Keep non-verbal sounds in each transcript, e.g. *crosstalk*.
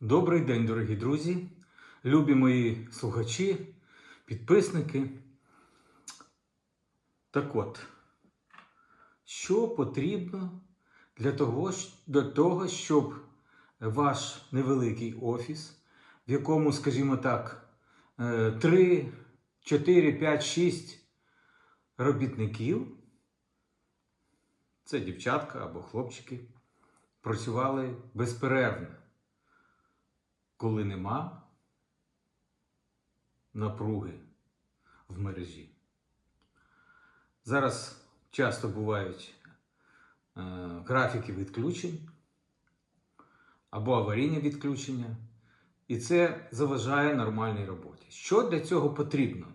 Добрий день, дорогі друзі, любі мої слухачі, підписники. Так от, що потрібно для того, для того, щоб ваш невеликий офіс, в якому, скажімо так, 3, 4, 5, 6 робітників, це дівчатка або хлопчики, працювали безперервно коли нема напруги в мережі. Зараз часто бувають е, графіки відключень або аварійні відключення, і це заважає нормальній роботі. Що для цього потрібно?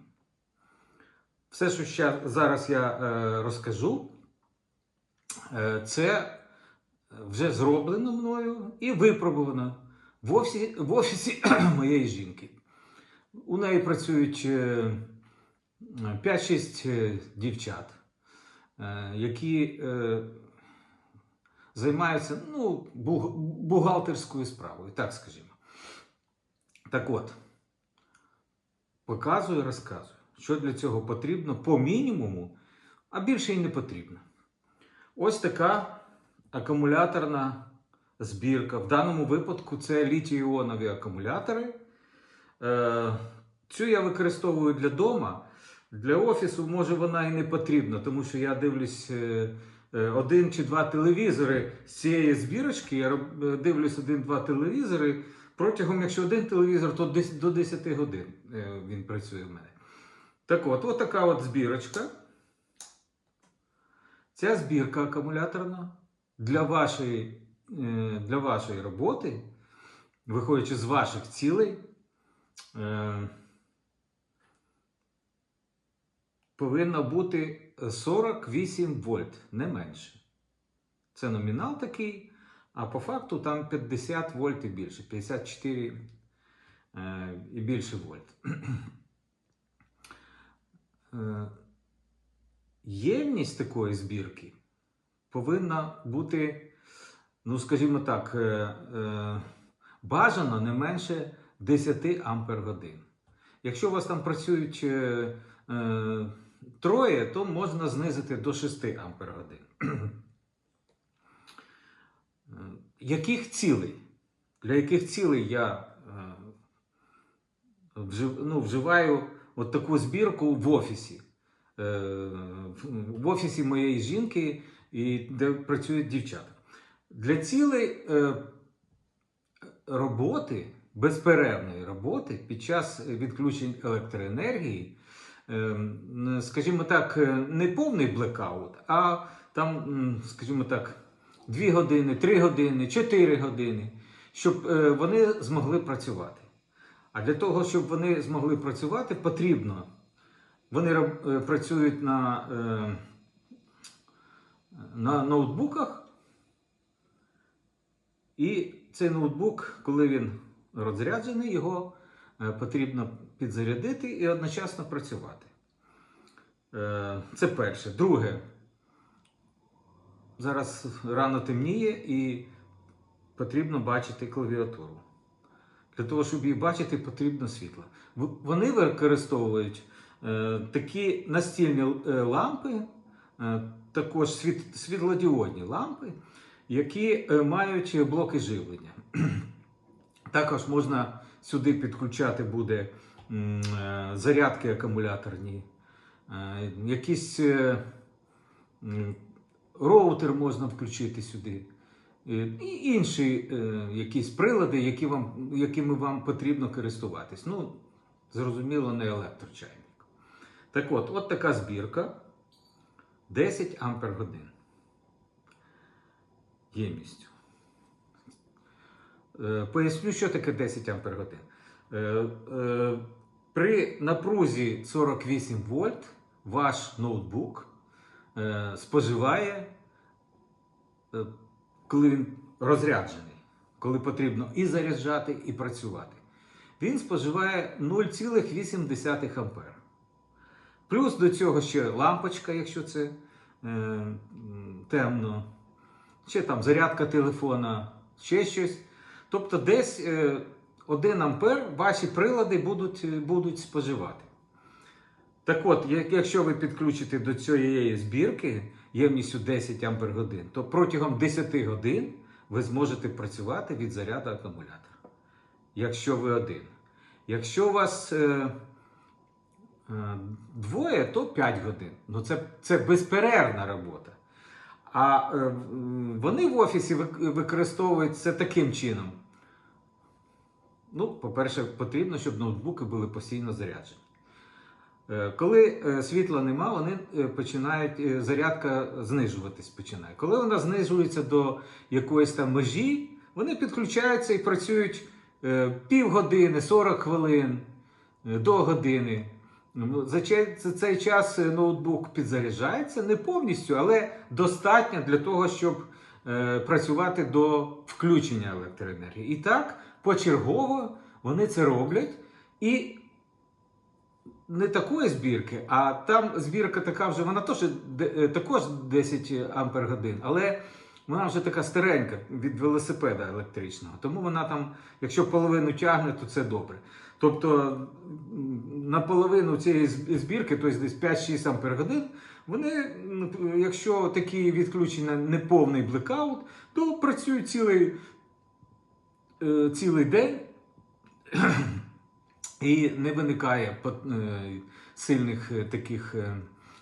Все, що зараз я е, розкажу, е, це вже зроблено мною і випробувано в офісі, в офісі *clears throat* моєї жінки. У неї працюють е, 5-6 е, дівчат, е, які е, займаються ну, бухгалтерською справою, так скажімо. Так от, показую, розказую, що для цього потрібно по мінімуму, а більше й не потрібно. Ось така акумуляторна збірка. В даному випадку це літій-іонові акумулятори. Е, Цю я використовую для дома. Для офісу, може, вона і не потрібна, тому що я дивлюсь е, е, один чи два телевізори з цієї збірочки. Я дивлюсь один-два телевізори. Протягом, якщо один телевізор, то до 10 годин він працює в мене. Так от, от така от збірочка. Ця збірка акумуляторна для вашої, для вашої роботи, виходячи з ваших цілей, е, повинна бути 48 вольт, не менше. Це номінал такий, а по факту там 50 вольт і більше, 54 е, і більше вольт. Е, Ємність такої збірки повинна бути, ну скажімо так, е, е, бажано не менше 10 ампер годин. Якщо у вас там працюють е, троє, то можна знизити до 6 ампер годин. Яких цілей? Для яких цілей я ну, вживаю от таку збірку в офісі? В- в офісі моєї жінки, і де працюють дівчата. Для цілей е, роботи, безперервної роботи під час відключень електроенергії, е, скажімо так, е, не повний блекаут, а там, скажімо так, 2 години, 3 години, 4 години, щоб вони змогли працювати. А для того, щоб вони змогли працювати, потрібно вони працюють на, на ноутбуках, і цей ноутбук, коли він розряджений, його е, потрібно підзарядити і одночасно працювати. Е, Це перше. Друге, зараз рано темніє і потрібно бачити клавіатуру. Для того, щоб її бачити, потрібно світло. Вони використовують е, такі настільні лампи, також світ, світлодіодні лампи, які е, мають блоки живлення. *clears throat* Також можна сюди підключати буде е, зарядки акумуляторні, е, якісь е, роутер можна включити сюди. І інші якісь прилади, які вам, якими вам потрібно користуватись. Ну, зрозуміло, не електрочайник. Так от, от така збірка 10 ампер годин. Ємністю. Е, Поясню, що таке 10 ампер годин. Е, е, При напрузі 48 вольт ваш ноутбук споживає коли він розряджений, коли потрібно і заряджати, і працювати, він споживає 0,8 ампер. Плюс до цього ще лампочка, якщо це темно, ще там зарядка телефона, ще щось. Тобто десь е, 1 ампер ваші прилади будуть, е, будуть споживати. Так от, якщо ви підключите до цієї збірки ємністю 10 ампер годин, то протягом 10 годин ви зможете працювати від заряду акумулятора. Якщо ви один. Якщо у вас е, е, двоє, то 5 годин. Ну це, це безперервна робота. А е, вони в офісі вик- використовують це таким чином. Ну, по-перше, потрібно, щоб ноутбуки були постійно заряджені. Е, Коли е, світла нема, вони починають, зарядка знижуватись починає. Коли вона знижується до якоїсь там межі, вони підключаються і працюють півгодини, 40 хвилин до години. Ну, За цей, час е, ноутбук підзаряджається не повністю, але достатньо для того, щоб е, працювати до включення електроенергії. І так, почергово вони це роблять. І не такої збірки, а там збірка така вже, вона теж, е, також 10 ампер годин, але вона вже така старенька від велосипеда електричного. Тому вона там, якщо половину тягне, то це добре. Тобто наполовину цієї збірки, тобто десь 5-6 ампер годин, вони, якщо такі відключення не повний блекаут, то працюють цілий, е, цілий день. *clears throat* І не виникає е, сильних е, таких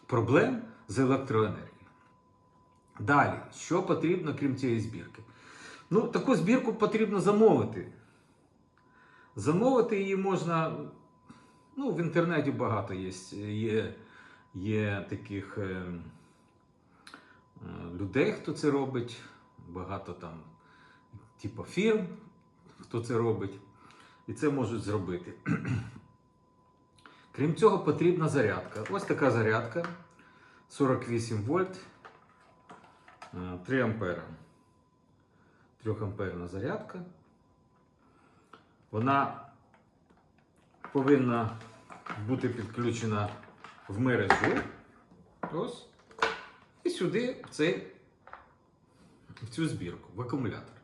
проблем з електроенергією. Далі, що потрібно, крім цієї збірки? Ну, таку збірку потрібно замовити. Замовити її можна. Ну, в інтернеті багато є, є, є таких е, е, людей, хто це робить, багато там, типу фірм, хто це робить. І це можуть зробити. Крім цього, потрібна зарядка. Ось така зарядка 48 вольт, е, 3 ампера. 3 амперна зарядка. Вона повинна бути підключена в мережу. Ось. І сюди, в, цей, в цю збірку, в акумулятор.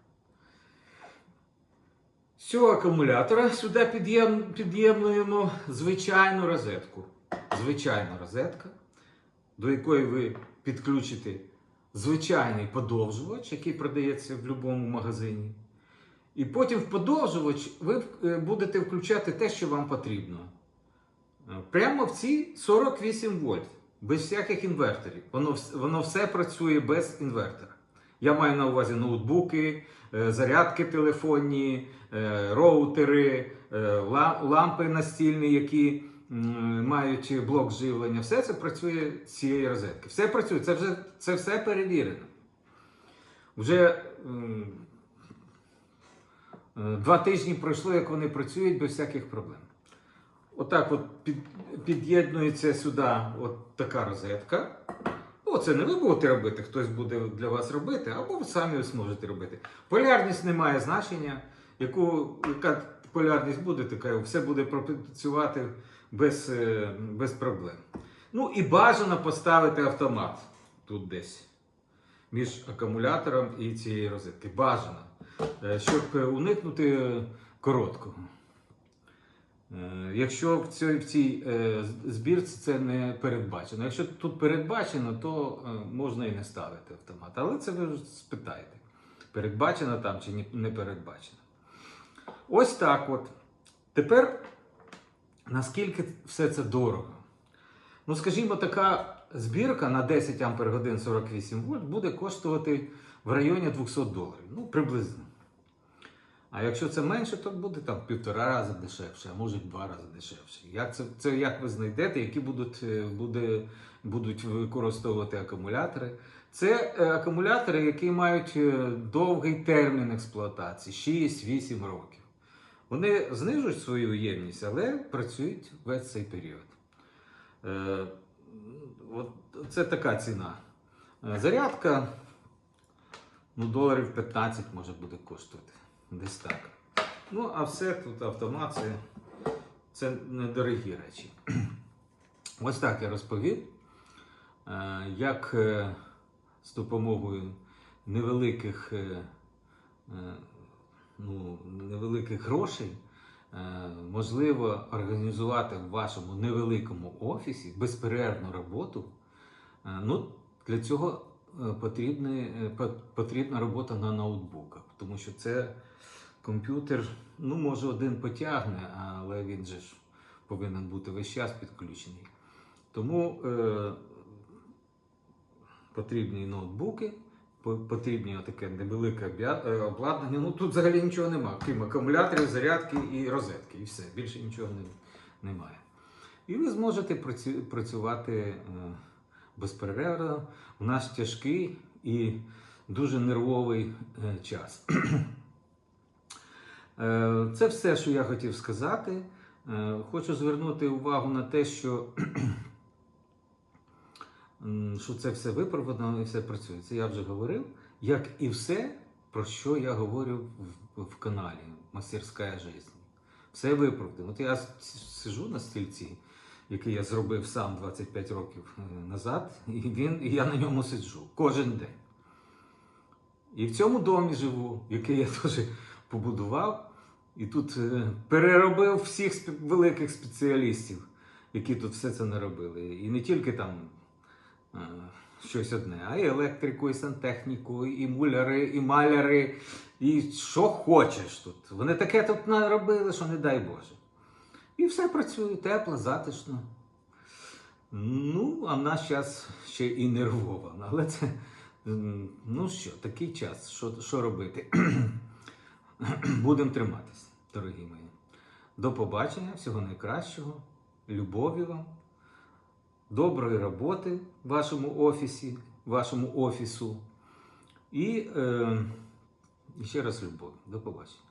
З цього акумулятора сюди під'єм- під'єднуємо звичайну розетку. Звичайна розетка, до якої ви підключите звичайний подовжувач, який продається в будь-якому магазині. І потім в подовжувач ви е, будете включати те, що вам потрібно. Е, Прямо в ці 48 вольт, без всяких інверторів. Воно, воно все працює без інвертора. Я маю на увазі ноутбуки, е, зарядки телефонні, роутери, лампи настільні, які мають блок живлення. Все це працює з цієї розетки. Все працює, це вже це все перевірено. Вже два тижні пройшло, як вони працюють без всяких проблем. Отак от під, під'єднується сюди от така розетка. Ну, це не ви будете робити, хтось буде для вас робити, або ви самі зможете робити. Полярність не має значення. Яку, яка полярність буде, така все буде працювати без, е, без проблем. Ну і бажано поставити автомат тут десь між акумулятором і цією розеткою. Бажано, е, щоб уникнути короткого. Е, Якщо в цій, в цій е, збірці це не передбачено. Якщо тут передбачено, то можна і не ставити автомат. Але це ви спитаєте, передбачено там чи не передбачено. Ось так от. Тепер наскільки все це дорого? Ну, скажімо, така збірка на 10 ампер годин 48 вольт буде коштувати в районі 200 доларів. Ну, приблизно. А якщо це менше, то буде там півтора рази дешевше, а може два рази дешевше. Як це, це як ви знайдете, які будуть, е, буде, будуть використовувати акумулятори? Це е, акумулятори, які мають е, довгий термін експлуатації 6-8 років. Вони знижують свою ємність, але працюють весь цей період. От це така ціна. Е, Зарядка ну, доларів 15 може буде коштувати. Десь так. Ну, а все тут автомат, це, це недорогі речі. *clears throat* Ось так я розповів, е, як е, з допомогою невеликих ну, невеликих грошей можливо організувати в вашому невеликому офісі безперервну роботу. Е, Ну, для цього е, потрібні, е, по- потрібна робота на ноутбуках, тому що це комп'ютер, ну, може, один потягне, але він же ж повинен бути весь час підключений. Тому е, потрібні ноутбуки, потрібні таке невелике е, обладнання. Ну тут взагалі нічого немає, крім акумуляторів, зарядки і розетки, і все. Більше нічого не, немає. І ви зможете працювати е, безперервно в наш тяжкий і дуже нервовий е, час. *clears throat* Це все, що я хотів сказати. Хочу звернути увагу на те, що, що це все виправдано і все працює. Це я вже говорив, як і все, про що я говорю в, в каналі Мастерська жизнь. Все виправдано. От я сижу на стільці, який я зробив сам 25 років е, назад, і, він, і я на ньому сиджу кожен день. І в цьому домі живу, який я *laughs* теж побудував. І тут е, переробив всіх великих спеціалістів, які тут все це наробили. І не тільки там щось одне, а і електрику, і сантехніку, і муляри, і маляри, і що хочеш тут. Вони таке тут наробили, що не дай Боже. І все працює тепло, затишно. Ну, а в наш час ще і нервово. Але це, ну що, такий час, що, що робити? *clears throat* Будемо триматись, дорогі мої. До побачення, всього найкращого, любові вам, доброї роботи в вашому офісі, вашому офісу. І е, ще раз любов. До побачення.